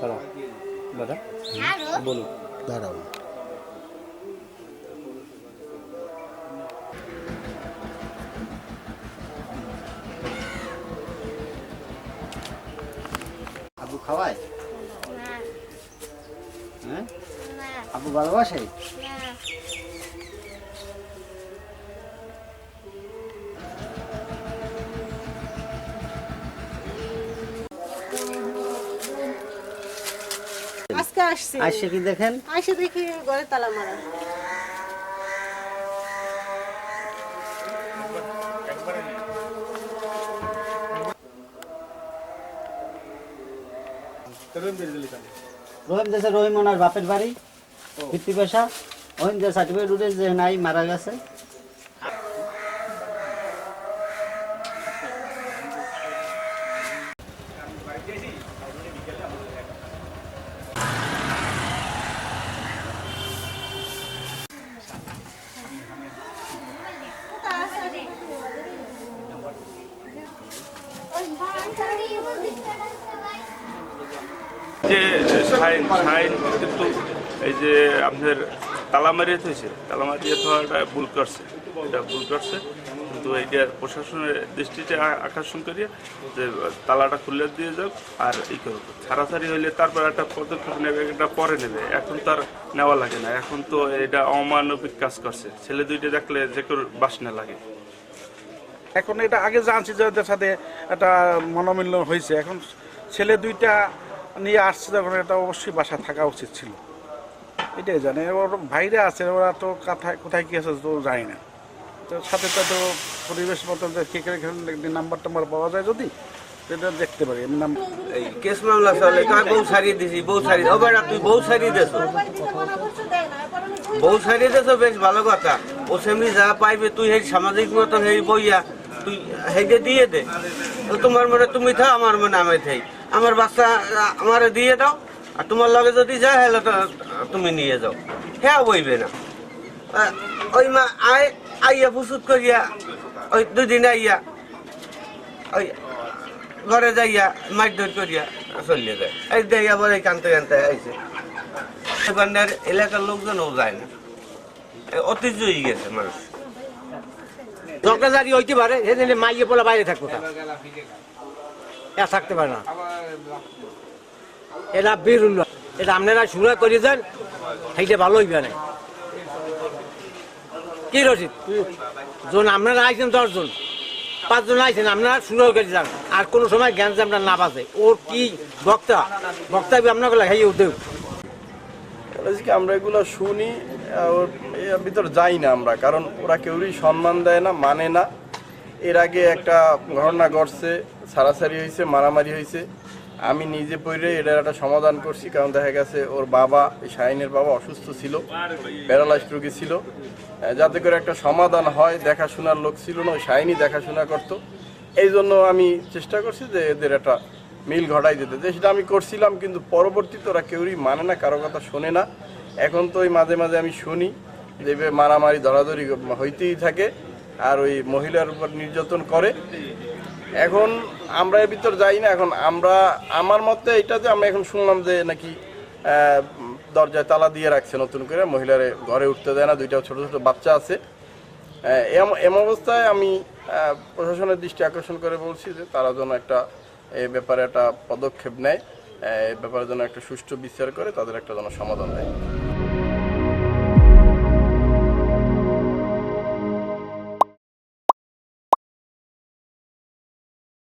দাদা? দাদা বলুন। দাঁড়াও। আবু খাওয়ায়? হ্যাঁ। আবু ভালোবাসে? আজকে আসছি। আসছে কি দেখেন? আসে দেখি ঘরে তালা মারা। রহিম দেশে রহিম ওনার বাপের বাড়ি ভিত্তি পেশা। রহিম যে সার্টিফিকেট উঠে যে নাই মারা গেছে। যে সাইন সাইন কিন্তু এই যে আপনার তালা মারিয়ে থইছে তালা মারিয়ে থাকাটা ভুল করছে, এটা ভুল করছে। কিন্তু এইটার প্রশাসনের দৃষ্টিতে আকর্ষণ করিয়ে যে তালাটা খুলে দিয়ে যাক আর এই করুক। ছাড়াছাড়ি হইলে তারপর একটা পদক্ষেপ নেবে এটা পরে নেবে। এখন তার নেওয়া লাগে না। এখন তো এটা অমানবিক কাজ করছে। ছেলে দুইটা দেখলে যে কেউ বাসনা লাগে। এখন এটা আগে জানছি যে ওদের সাথে একটা মনোমিলন হয়েছে। এখন ছেলে দুইটা নিয়ে আসছে যখন এটা অবশ্যই বাসা থাকা উচিত ছিল। এটাই জানে। ওর ভাইরা আছে, ওরা তো কোথায় কোথায় কি আছে তো জানি না। তো সাথে তো পরিবেশ মতো যে কে কে নাম্বার টাম্বার পাওয়া যায় যদি সেটা দেখতে পারি। নাম এই কেস মামলা চলে, কার বউ সারিয়ে দিছি, বউ সারিয়ে ও বেটা তুই বউ সারিয়ে দেছো? বউ সারিয়ে দেছো, বেশ ভালো কথা। ও সেমনি যা পাইবে, তুই সেই সামাজিক মতন সেই বইয়া তুই দিয়ে দে। তোমার মনে, তুমি থাও, আমার মনে, আমি থাই। আমার বাচ্চা আমার দিয়ে দাও, আর তোমার লগে যদি যায়, হলে তুমি নিয়ে যাও। হ্যাঁ বইবে না। ওই মা, আয়, আইয়া ফুসুত করিয়া, ওই দুদিন আইয়া, ওই ঘরে যাইয়া মারধর করিয়া চলিয়ে যায়। এই দেয় আবার এই কানতে কানতে আইছে। এখানকার এলাকার লোকজনও যায় না। হয়ে গেছে মানুষ। ঝগড়াঝাড়ি হইতে পারে সেদিনে মাইয়ে পোলা বাইরে থাকব তা। থাকতে পারে না। এটা এটা আপনারা শুনে করে দেন সেইটা ভালো হইবে না। কি রসিদ? জন, আপনারা আইছেন দশজন। পাঁচজন আইছেন, আপনারা শুনে করে যান আর কোনো সময় জ্ঞান যে আপনার না বাজে। ওর কি বক্তা? বক্তা আপনাকে হেই দেব আমরা এগুলো শুনি? আর এর ভিতর যাই না আমরা, কারণ ওরা কেউই সম্মান দেয় না মানে না। এর আগে একটা ঘটনা ঘটছে, সারাসারি হয়েছে, মারামারি হয়েছে। আমি নিজে পড়ে এটার একটা সমাধান করছি, কারণ দেখা গেছে ওর বাবা শাহিনের বাবা অসুস্থ ছিল প্যারালাইজ রোগী ছিল। যাতে করে একটা সমাধান হয়, দেখাশোনার লোক ছিল না, ওই শাহিনী দেখাশোনা করতো। এই জন্য আমি চেষ্টা করছি যে এদের একটা মিল ঘটাই দিতে। যে সেটা আমি করছিলাম, কিন্তু পরবর্তীতে ওরা কেউই মানে না, কারও কথা শোনে না। এখন তো ওই মাঝে মাঝে আমি শুনি যে মারামারি ধরাধরি হইতেই থাকে আর ওই মহিলার উপর নির্যাতন করে। এখন আমরা এর ভিতর যাই না, এখন আমরা, আমার মতে এটা যে আমরা এখন শুনলাম যে নাকি দরজায় তালা দিয়ে রাখছে নতুন করে, মহিলারে ঘরে উঠতে দেয় না, দুইটা ছোট ছোট বাচ্চা আছে। এম- অবস্থায় আমি প্রশাসনের দৃষ্টি আকর্ষণ করে বলছি যে তারা যেন একটা, এ ব্যাপারে একটা পদক্ষেপ নেয় এ ব্যাপারে যেন একটা সুষ্ঠু বিচার করে, তাদের একটা যেন সমাধান দেয়।